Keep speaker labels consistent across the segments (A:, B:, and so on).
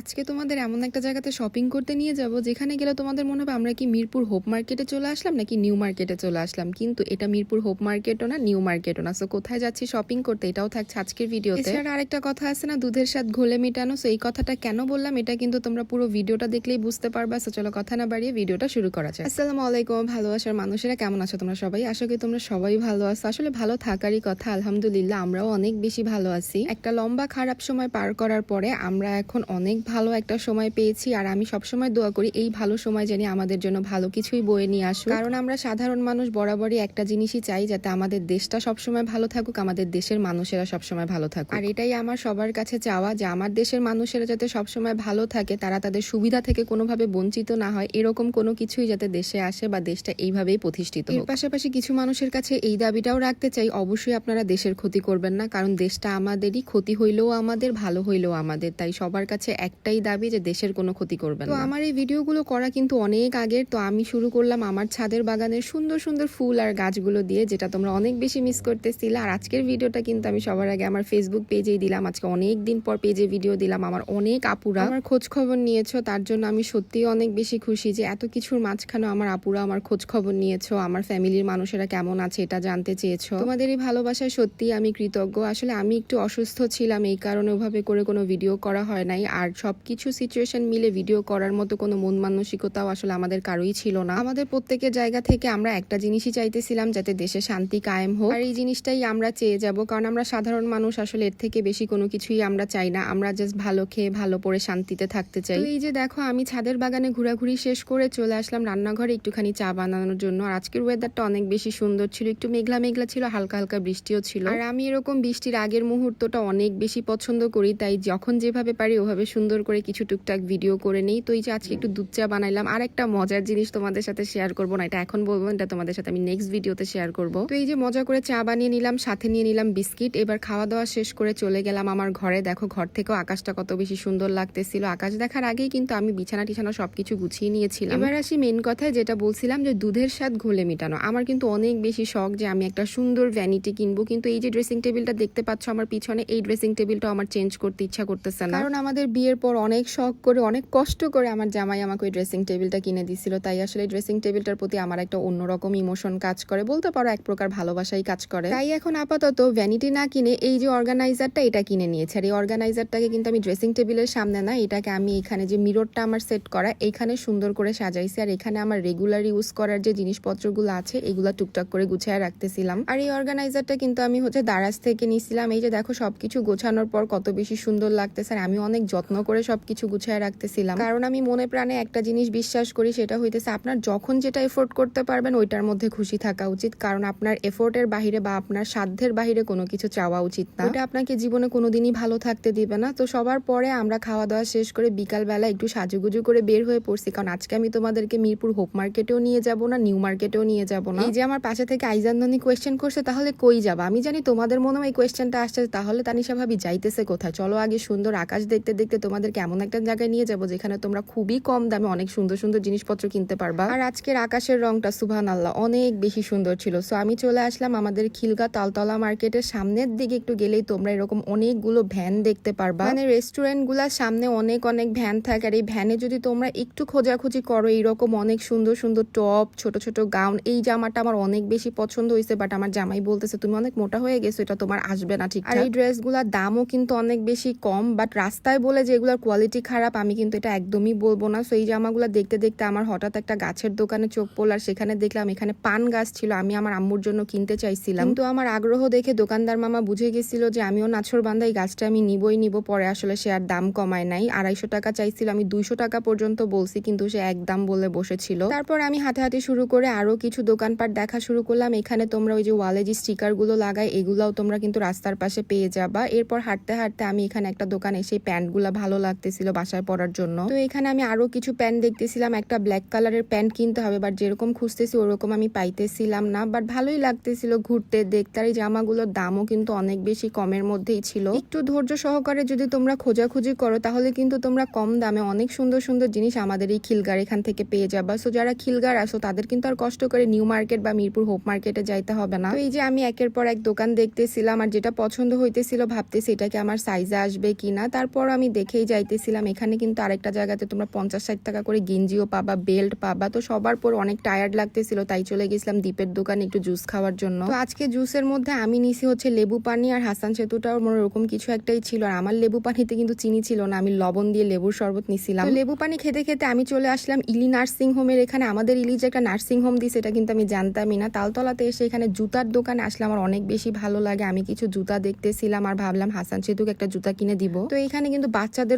A: আজকে তোমাদের এমন একটা জায়গাতে শপিং করতে নিয়ে যাব যেখানে গেলে তোমাদের মনে হবে আমরা কি মিরপুর হোপ মার্কেটে চলে আসলাম নাকি নিউ মার্কেটে চলে আসলাম। কিন্তু এটা মিরপুর হোপ মার্কেটও না নিউ মার্কেটও না। সো কোথায় যাচ্ছি শপিং করতে এটাও থাকছে আজকের ভিডিওতে। এছাড়া আরেকটা কথা আছে না দুধের সাথে ঘোলে মেটানো। সো এই কথাটা কেন বললাম এটা কিন্তু তোমরা পুরো ভিডিওটা দেখলেই বুঝতে পারবা। সো চলো কথা না বাড়িয়ে ভিডিওটা শুরু করা যায় আসসালামু আলাইকুম ভালোবাসার মানুষেরা কেমন আছো তোমরা সবাই? আশা করি তোমরা সবাই ভালো আছো। আসলে ভালো থাকারই কথা আলহামদুলিল্লাহ আমরাও অনেক বেশি ভালো আছি। একটা লম্বা খারাপ সময় পার করার পরে আমরা এখন অনেক ভালো একটা সময় পেয়েছি আর আমি সবসময় দোয়া করি এই ভালো সময় জানি আমাদের জন্য ভালো কিছুই বয়ে নিয়ে আসুক। কারণ আমরা সাধারণ মানুষ বরাবরই একটা জিনিসই চাই যাতে আমাদের দেশটা সবসময় ভালো থাকুক আমাদের দেশের মানুষেরা সবসময় ভালো থাকুক। আর এটাই আমার সবার কাছে চাওয়া যে আমার দেশের মানুষেরা যাতে সবসময় ভালো থাকে তারা তাদের সুবিধা থেকে কোনোভাবে বঞ্চিত না হয় এরকম কোনো কিছুই যাতে দেশে আসে বা দেশটা এইভাবেই প্রতিষ্ঠিত এর পাশাপাশি কিছু মানুষের কাছে এই দাবিটাও রাখতে চাই অবশ্যই আপনারা দেশের ক্ষতি করবেন না কারণ দেশটা আমাদেরই ক্ষতি হইলেও আমাদের ভালো হইলেও আমাদের। তাই সবার কাছে একটাই দাবি যে দেশের কোনো ক্ষতি করবেন তো আমার এই ভিডিওগুলো করা কিন্তু অনেক আগের তো আমি শুরু করলাম আমার ছাদের বাগানের সুন্দর সুন্দর ফুল আর গাছগুলো দিয়ে যেটা তোমরা অনেক বেশি মিস করতেছিলে। আর আজকের ভিডিওটা কিন্তু আমি সবার আগে আমার ফেসবুক পেজেই দিলাম। আজকে অনেক দিন পর পেজে ভিডিও দিলাম আমার অনেক আপুরা। আমার খোঁজ খবর নিয়েছো তার জন্য আমি সত্যিই অনেক বেশি খুশি যে এত কিছুর মাঝখানে আমার আপুরা আমার খোঁজ খবর নিয়েছো আমার ফ্যামিলির মানুষেরা কেমন আছে এটা জানতে চেয়েছো। তোমাদের এই ভালোবাসায় সত্যি আমি কৃতজ্ঞ। আসলে আমি একটু অসুস্থ ছিলাম এই কারণে ওভাবে করে কোনো ভিডিও করা হয় নাই। আর সবকিছু সিচুয়েশন মিলে ভিডিও করার মতো কোনো মন মানসিকতাও আসলে আমাদের কারোই ছিল না। আমাদের প্রত্যেকের জায়গা থেকে আমরা একটা জিনিসই চাইতেছিলাম, যাতে দেশে শান্তি কায়েম হোক। আর এই জিনিসটাই আমরা চেয়ে যাব, কারণ আমরা সাধারণ মানুষ, আসলে এর থেকে বেশি কোনো কিছুই আমরা চাই না। আমরা জাস্ট ভালো খেয়ে ভালো পরে শান্তিতে থাকতে চাই। এই যে দেখো, আমি ছাদের বাগানে ঘোরাঘুরি শেষ করে চলে আসলাম রান্নাঘরে একটুখানি চা বানানোর জন্য। আর আজকের ওয়েদারটা অনেক বেশি সুন্দর ছিল, একটু মেঘলা মেঘলা ছিল, হালকা হালকা বৃষ্টিও ছিল। আর আমি এরকম বৃষ্টির আগের মুহূর্তটা অনেক বেশি পছন্দ করি, তাই যখন যেভাবে পারি ওভাবে সুন্দর করে কিছু টুকটাক ভিডিও করে নেই। তো এই যে আজকে একটু দুধ চা বানাইলাম, আর একটা মজার জিনিস তোমাদের সাথে শেয়ার করব না, এটা এখন বলব এটা তোমাদের সাথে আমি নেক্সট ভিডিওতে শেয়ার করব। তো এই যে মজা করে চা বানিয়ে নিলাম, সাথে নিয়ে নিলাম বিস্কিট, এবার খাওয়া দাওয়া শেষ করে চলে গেলাম আমার ঘরে। দেখো, ঘর থেকেও আকাশটা কত বেশি সুন্দর লাগতেছিল। আকাশ দেখার আগেই কিন্তু আমি বিছানা টিছানা সবকিছু গুছিয়ে নিয়েছিলাম। এবার আসি মেন কথায়, যেটা বলছিলাম যে দুধের স্বাদ ঘোলে মেটানো। আমার কিন্তু অনেক বেশি শখ যে আমি একটা সুন্দর ভ্যানিটি কিনবো, কিন্তু এই যে ড্রেসিং টেবিলটা দেখতে পাচ্ছ আমার পিছনে, এই ড্রেসিং টেবিলটা আমার চেঞ্জ করতে ইচ্ছা করতেছে না। কারণ আমাদের বিয়ের পর অনেক শখ করে, অনেক কষ্ট করে আমার জামাই আমাকে ওই ড্রেসিং টেবিলটা কিনে দিছিল। তাই আসলে ড্রেসিং টেবিলটার প্রতি আমার একটা অন্যরকম ইমোশন কাজ করে। বলতে পারো এক প্রকার ভালোবাসাই কাজ করে। তাই এখন আপাতত ভ্যানিটি না কিনে এই যে অর্গানাইজারটা এটা কিনে নিয়েছে। আর এই অর্গানাইজারটাকে কিন্তু আমি ড্রেসিং টেবিলের সামনে না, এটাকে আমি এখানে যে মিররটা আমার সেট করা, এখানে সুন্দর করে সাজাইছি। আর এখানে আমার রেগুলার ইউজ করার যে জিনিসপত্রগুলো আছে, এগুলা টুকটাক করে গুছিয়ে রাখতেছিলাম। আর এই অর্গানাইজারটা কিন্তু আমি হচ্ছে দারাজ থেকে নিছিলাম এই যে দেখো সবকিছু গোছানোর পর কত বেশি সুন্দর লাগতেছে। আর আমি অনেক যত্ন করে সবকিছু গুছিয়ে রাখতেছিলাম। কারণ আমি মনে প্রাণে একটা জিনিস বিশ্বাস করি, সেটা হইতেছে আপনার যখন যেটা এফোর্ট করতে পারবেন, ওইটার মধ্যে খুশি থাকা উচিত। কারণ আপনার এফোর্টের বাহিরে বা আপনার সাধ্যের বাহিরে কোনো কিছু চাওয়া উচিত না। ওটা আপনাকে জীবনে কোনোদিনই ভালো থাকতে দিবে না। তো সবার পরে আমরা খাওয়া দাওয়া শেষ করে বিকাল বেলা একটু সাজুগুজু করে বের হয়ে পড়ছি। কারণ আজকে আমি তোমাদেরকে মিরপুর হোপ মার্কেটেও নিয়ে যাব না, নিউ মার্কেটেও নিয়ে যাব না। এই যে আমার পাশে থেকে আইজানন্দনী কোয়েশ্চেন করছে, তাহলে কই যাবা? আমি জানি তোমাদের মনেও এই কোয়েশ্চেনটা আসছে, তাহলে তানিশা ভাবি যাইতেছে কোথায়? চলো আগে সুন্দর আকাশ দেখতে দেখতে তোমাদেরকে এমন একটা জায়গায় নিয়ে যাব যেখানে তোমরা খুবই কম দামে অনেক সুন্দর সুন্দর জিনিসপত্র কিনতে পারবা। আর আজকের আকাশের রংটা সুভান আল্লাহ অনেক বেশি সুন্দর ছিল। সো আমি চলে আসলাম আমাদের খিলগা তালতলা মার্কেটের সামনের দিকে। একটু গেলেই তোমরা এরকম অনেকগুলো ভ্যান দেখতে পারবা। মানে রেস্টুরেন্টগুলার সামনে অনেক অনেক ভ্যান থাকে। আর এই ভ্যানে যদি তোমরা একটু খোঁজাখুঁজি করো, এইরকম অনেক সুন্দর সুন্দর টপ, ছোট ছোট গাউন, এই জামাটা আমার অনেক বেশি পছন্দ হয়েছে বাট আমার জামাই বলতেছে, তুমি অনেক মোটা হয়ে গেছো, এটা তোমার আসবে না ঠিক আর এই ড্রেসগুলোর দামও কিন্তু অনেক বেশি কম বাট রাস্তায় বলে যে এগুলোর কোয়ালিটি খারাপ আমি কিন্তু এটা একদমই বলব না। সো এই জামাগুলো দেখতে দেখতে আমার হঠাৎ একটা গাছের দোকানে চোখ পড়ল আর সেখানে দেখলাম এখানে পান গাছ ছিল আমি আমার আম্মুর জন্য কিনতে চাইছিলাম। কিন্তু আমার আগ্রহ দেখে দোকানদার মামা বুঝে গেছিল যে আমিও নাছর বান্ধা এই গাছটা আমি নিবই নিব পরে আসলে সে আর দাম কমায় নাই। আড়াইশো টাকা চাইছিল আমি দুইশো টাকা পর্যন্ত বলছি কিন্তু সে এক দাম বলে বসেছিল। তারপর আমি হাতে শুরু করে আরও কিছু দোকানপাট দেখা শুরু করলাম। এখানে তোমরা ওই যে ওয়ালে যে স্টিকারগুলো লাগাই এগুলাও তোমরা কিন্তু রাস্তার পাশে পেয়ে যাবা। এরপর হাঁটতে হাঁটতে আমি এখানে একটা দোকানে সেই প্যান্টগুলা ভালো লাগতেছিল বাসায় পরার জন্য। তো এখানে আমি আরও কিছু প্যান্ট দেখতেছিলাম। একটা ব্ল্যাক কালারের প্যান্ট কিনতে হবে বাট যেরকম খুঁজতেছি ওরকম আমি পাইতেছিলাম না। বাট ভালোই লাগতেছিল ঘুরতে, দেখতে। আর এই জামাগুলোর দামও কিন্তু অনেক বেশি কমের মধ্যেই ছিল। একটু ধৈর্য সহকারে যদি তোমরা খোঁজাখুঁজি করো, তাহলে কিন্তু তোমরা কম দামে অনেক সুন্দর সুন্দর জিনিস আমাদের এই খিলগার এখান থেকে পেয়ে যাবা। সো যারা খিলগার আসো, তাদের কিন্তু আর কষ্ট করে নিউ মার্কেট বা মিরপুর হোপ মার্কেটে যাইতে হবে না। এই যে আমি একের পর এক দোকান দেখতেছিলাম, আর যেটা পছন্দ হইতেছিল, ভাবতেছি এটাকে আমার সাইজে আসবে কিনা? তারপর আমি দেখেই যাইতেছিলাম, এখানে কিন্তু আরেকটা জায়গাতে তোমরা পঞ্চাশ ষাট টাকা করে গেঞ্জিও পাবা, বেল্ট পাবা। তো সবার পর অনেক টায়ার্ড লাগতেছিল, তাই চলে গেছিলাম দ্বীপের দোকানে একটু জুস খাওয়ার জন্য। তো আজকে জুসের মধ্যে আমি নিছি হচ্ছে লেবু পানি আর হাসান সেতুটাও মনে ওরকম কিছু একটাই ছিল। আর আমার লেবু পানিতে কিন্তু চিনি ছিল না, আমি লবণ দিয়ে লেবুর শরবত নিছিলাম। লেবু পানি খেতে খেতে আমি চলে আসলাম ইলি নার্সিং হোমের এখানে। আমাদের ইলি যে একটা নার্সিং হোম দিছে, এটা কিন্তু আমি জানতামই না। তালতলাতে এসে এখানে জুতার দোকানে আসলে আমার অনেক বেশি ভালো লাগে। আমি কিছু জুতা দেখতেছিলাম আর ভাবলাম হাসান সেতুকে একটা জুতা কিনে দিব। তো এখানে কিন্তু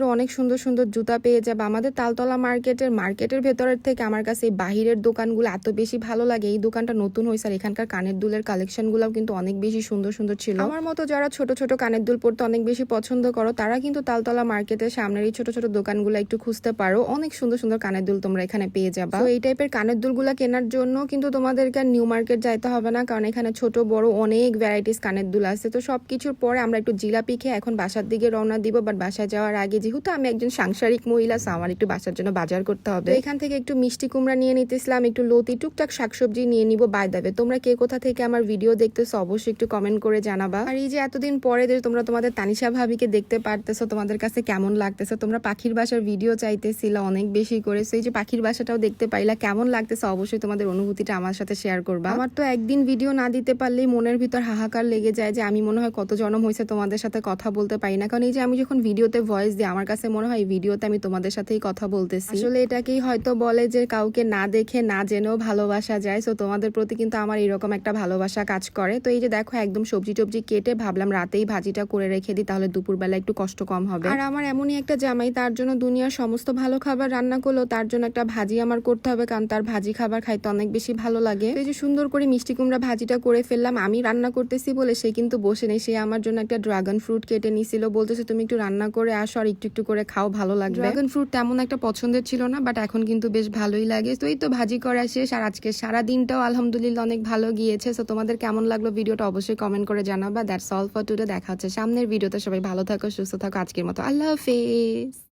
A: বাচ্চাদেরও অনেক সুন্দর সুন্দর জুতা পেয়ে যাবে। আমাদের তালতলা মার্কেটের মার্কেটের ভেতরের থেকে আমার কাছে এই বাহিরের দোকানগুলো এত বেশি ভালো লাগে। এই দোকানটা নতুন হয়েছে আর এখানকার কানের দুলের কালেকশন গুলাও কিন্তু অনেক বেশি সুন্দর সুন্দর ছিল। আমার মতো যারা ছোট ছোট কানের দুল পড়তে অনেক বেশি পছন্দ করো তারা কিন্তু তালতলা মার্কেটের সামনের এই ছোট ছোট দোকানগুলো একটু খুঁজতে পারো। অনেক সুন্দর সুন্দর কানের দুল তোমরা এখানে পেয়ে যাবা। তো এই টাইপের কানের দুলগুলা কেনার জন্য কিন্তু তোমাদেরকে আর নিউ মার্কেট যাইতে হবে না কারণ এখানে ছোট বড় অনেক ভ্যারাইটিস কানের দুল আছে। তো সব কিছুর পরে আমরা একটু জিলাপি খেয়ে এখন বাসার দিকে রওনা দিব বাট বাসায় যাওয়ার আগে যেহেতু আমি একজন সাংসারিক মহিলা আমার একটু বাসার জন্য বাজার করতে হবে। এখান থেকে একটু মিষ্টি কুমড়া নিয়ে নিতেছিলাম, একটু লতি, টুকটাক শাকসবজি নিয়ে নিব বাই দেবে তোমরা কে কোথা থেকে আমার ভিডিও দেখতেছো, অবশ্যই একটু কমেন্ট করে জানাবা। আর এই যে এতদিন পরে তোমরা তোমাদের তানিশা ভাবিকে দেখতে পারতেছো, তোমাদের কাছে কেমন লাগতেছে? তোমরা পাখির বাসার ভিডিও চাইতেছিল অনেক বেশি করে এই যে পাখির বাসাটাও দেখতে পাইলা, কেমন লাগতেছে অবশ্যই তোমাদের অনুভূতিটা আমার সাথে শেয়ার করবা। আমার তো একদিন ভিডিও না দিতে পারলেই মনের ভিতর হাহাকার লেগে যায় যে আমি মনে হয় কত জনম হয়েছে তোমাদের সাথে কথা বলতে পারি না, কারণ এই যে আমি যখন ভিডিওতে ভয়েস দিই, আমার কাছে মনে হয় ভিডিওতে আমি তোমাদের সাথেই কথা বলতেছি। আসলে এটাকেই হয়তো বলে যে কাউকে না দেখে না জেনেও ভালোবাসা যায় সো তোমাদের প্রতি কিন্তু আমার এরকম একটা ভালোবাসা কাজ করে। তো এই যে দেখো একদম সবজি টবজি কেটে ভাবলাম রাতেই ভাজিটা করে রেখে দিই তাহলে দুপুরবেলা একটু কষ্ট কম হবে। আর আমার এমনই একটা জামাই তার জন্য দুনিয়ার সমস্ত ভালো খাবার রান্না করল তার জন্য একটা ভাজি আমার করতে হবে কারণ তার ভাজি খাবার খাইতে অনেক বেশি ভালো লাগে। এই যে সুন্দর করে মিষ্টি কুমড়া ভাজিটা করে ফেললাম আমি রান্না করতেছি বলে সে কিন্তু বসে নেই সে আমার জন্য একটা ড্রাগন ফ্রুট কেটে নিছিল বলতেছে তুমি একটু রান্না করে আসো আর একটু একটু করে খাও, ভালো লাগবে। ড্রাগন ফ্রুট তেমন একটা পছন্দের ছিল না বাট এখন কিন্তু বেশ ভালোই লাগে। তো এই তো ভাজি করা শেষ, আর আজকে সারা দিনটাও আলহামদুলিল্লাহ অনেক ভালো গিয়েছে। তো তোমাদের কেমন লাগল ভিডিওটা অবশ্যই কমেন্ট করে জানাবা। দ্যাটস অল ফর টুডে দেখা হচ্ছে সামনের ভিডিওতে। সবাই ভালো থাকো, সুস্থ থাকো, আজকের মতো। আল্লাহ হাফেজ।